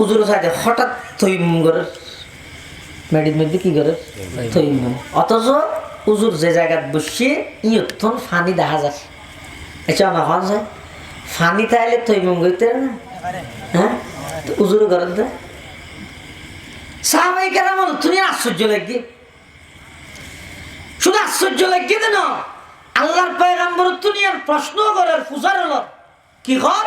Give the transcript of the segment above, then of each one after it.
উজুর সাইডে হঠাৎ তৈমুম করে। মেডির মধ্যে কি করে? তৈমুম অথচ উজুর যে জায়গায় বসিয়ে ইয়ত্তন ফানি দেখা যায়। আচ্ছা আমার হন যায়। ফানি তাইলে তৈমুম করতে না। হ্যাঁ? উজুর ঘরে দে সাহাবাই বলো তুমি আশ্চর্য লাগি। শুধু আশ্চর্য লাগি দেন আল্লাহর পয়গাম্বর তুমি আর প্রশ্ন করার পূজার হল কি কর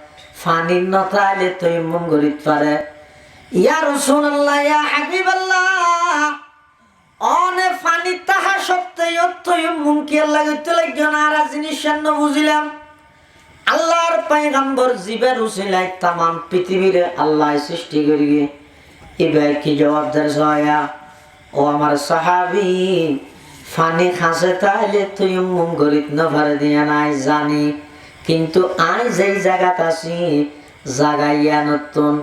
ফানি নতাইলে তৈ মুম গড়িত পারে। ইয়া রাসূলুল্লাহ, ইয়া হাবিবাল্লাহ, অনে ফানি তাহা সত্ত্বেও তৈ মুম কি আল্লাহ করতে লাগিও না আর জিনিস বুঝিলাম। আল্লাহর পয়গম্বর জীবের উসিলায় তামাম পৃথিবীরে আল্লাহ সৃষ্টি করিবে এবার কি জবাবদার সয়া ও আমার সাহাবি, ফানি খাসে তাইলে তুই মুম গরিত নভারে দিয়া নাই জানি। কিন্তু আই যেই জায়গাত আছি, জাগাইয়া নতুন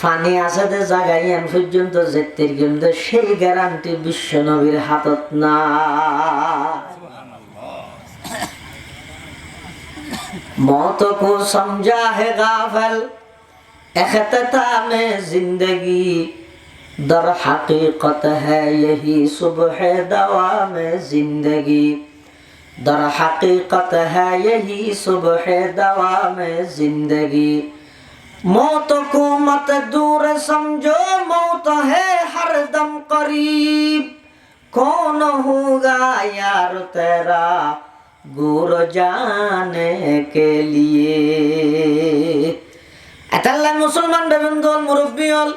ফানি আসাতে জাগাইয়ান পর্যন্ত জেতের কিন্তু সেই গ্যারান্টি বিশ্ব নবীর হাতত না। মত কো সমঝা হে গাফল এখতামে জিন্দগি در حقیقت ہے یہی صبح মে زندگی در حقیقت ہے یہی صبح دوام زندگی موت کو مت دور سمجھو موت ہے ہر دم قریب کون ہوگا یار تیرا گور جانے کے لیے এতাল্লা মুসলমান বেবেন্দল মুরব্বী হল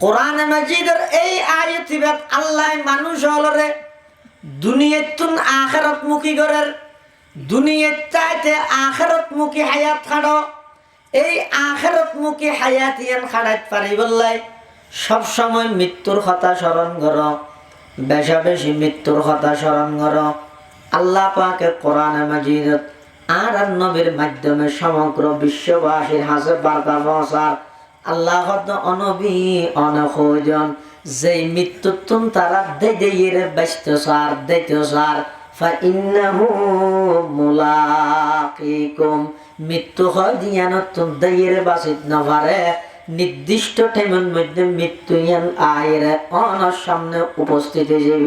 কোরআন মাজিদের এই আয়াত আল্লাহ মানুষ হলরে দুনিয়াতুন আখেরত মুখী করার দুনিয়ার চাইতে আখেরত মুখী হায়াত খাড়ো এই আখেরত মুখী হায়াত ইয়ান খাড়াইতে পারি বললাই, সবসময় মৃত্যুর কথা স্মরণ কর, বেশা বেশি মৃত্যুর কথা স্মরণ করো। আল্লাহ পাকে কোরআন মাজিদত আর আর নবীর মাধ্যমে সমগ্র বিশ্ববাসীর হাসে বার্তা পৌঁছার আল্লাহ অনবী, অনখোজন। যেই মৃত্যুতুন তারা দে দেয়ের ব্যস্ত সার, দেতে সার। ফাইন্নাহু মুলাকিকুম। মৃত্যু হয় দিয়ান তুম দেয়ের বাসিত নভারে। নির্দিষ্ট টাইমের মধ্যে মৃত্যু ইয়ান আয়ের অনার সামনে উপস্থিত হয়ে